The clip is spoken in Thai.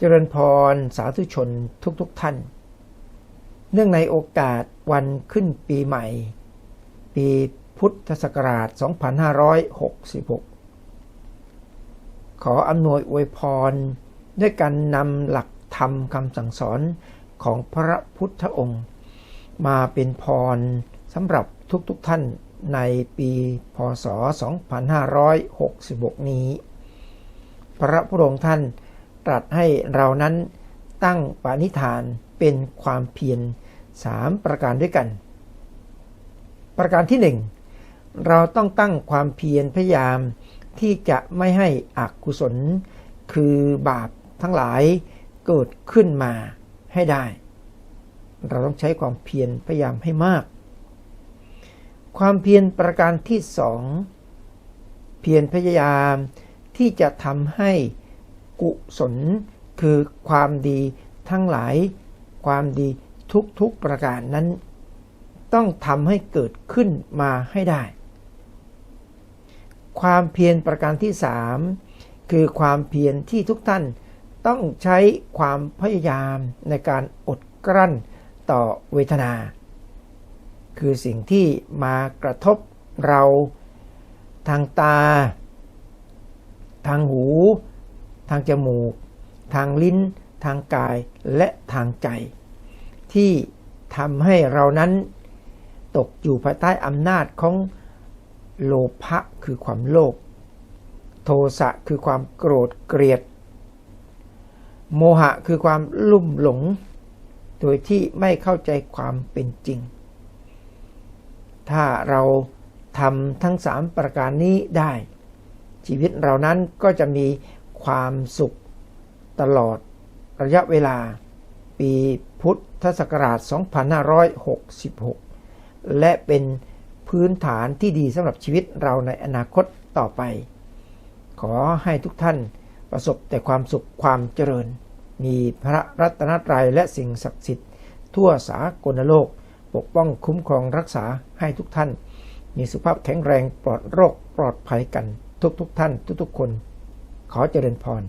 จริญพรสาธุชนทุกๆทท่าน เนื่องในโอกาสวันขึ้นปีใหม่ ปีพุทธศักราช 2566 ขออำนวยอวยพร ด้วยการนำหลักธรรมคำสั่งสอนของพระพุทธองค์ มาเป็นพรสำหรับทุกๆทท่านในปีพศ 2566 นี้ พระพุทธองค์ท่าน ตรัสให้เรานั้นตั้งปณิธานเป็นความเพียรสามประการด้วยกัน ประการที่หนึ่งเราต้องตั้งความเพียรพยายามที่จะไม่ให้อกุศล คือบาปทั้งหลายเกิดขึ้นมาให้ได้ เราต้องใช้ความเพียรพยายามให้มาก ความเพียรประการที่สองเพียรพยายามที่จะทำให้ กุศล คือความดีทั้งหลาย ความดีทุกๆประการนั้น ต้องทำให้เกิดขึ้นมาให้ได้ ความเพียรประการที่สามคือความเพียรที่ทุกท่านต้องใช้ความพยายามในการอดกลั้นต่อเวทนา คือสิ่งที่มากระทบเราทางตา ทางหูางจมูก ทางลิ้น ทางกายและทางใจ ที่ทำให้เรานั้นตกอยู่ภายใต้อำนาจของโลภะคือความโลภโทสะคือความโกรธเกลียด โมหะคือความลุ่มหลง โดยที่ไม่เข้าใจความเป็นจริง ถ้าเราทำทั้งสามประการนี้ได้ ชีวิตเรานั้นก็จะมี ความสุขตลอดระยะเวลา ปีพุทธศักราช 2566 และเป็นพื้นฐานที่ดีสำหรับชีวิตเราในอนาคตต่อไป ขอให้ทุกท่านประสบแต่ความสุขความเจริญ มีพระรัตนตรัยและสิ่งศักดิ์สิทธิ์ ทั่วสากลโลก ปกป้องคุ้มครองรักษาให้ทุกท่าน มีสุขภาพแข็งแรงปลอดโรคปลอดภัยกันทุกๆทท่านทุกๆคน ขอเจริญพร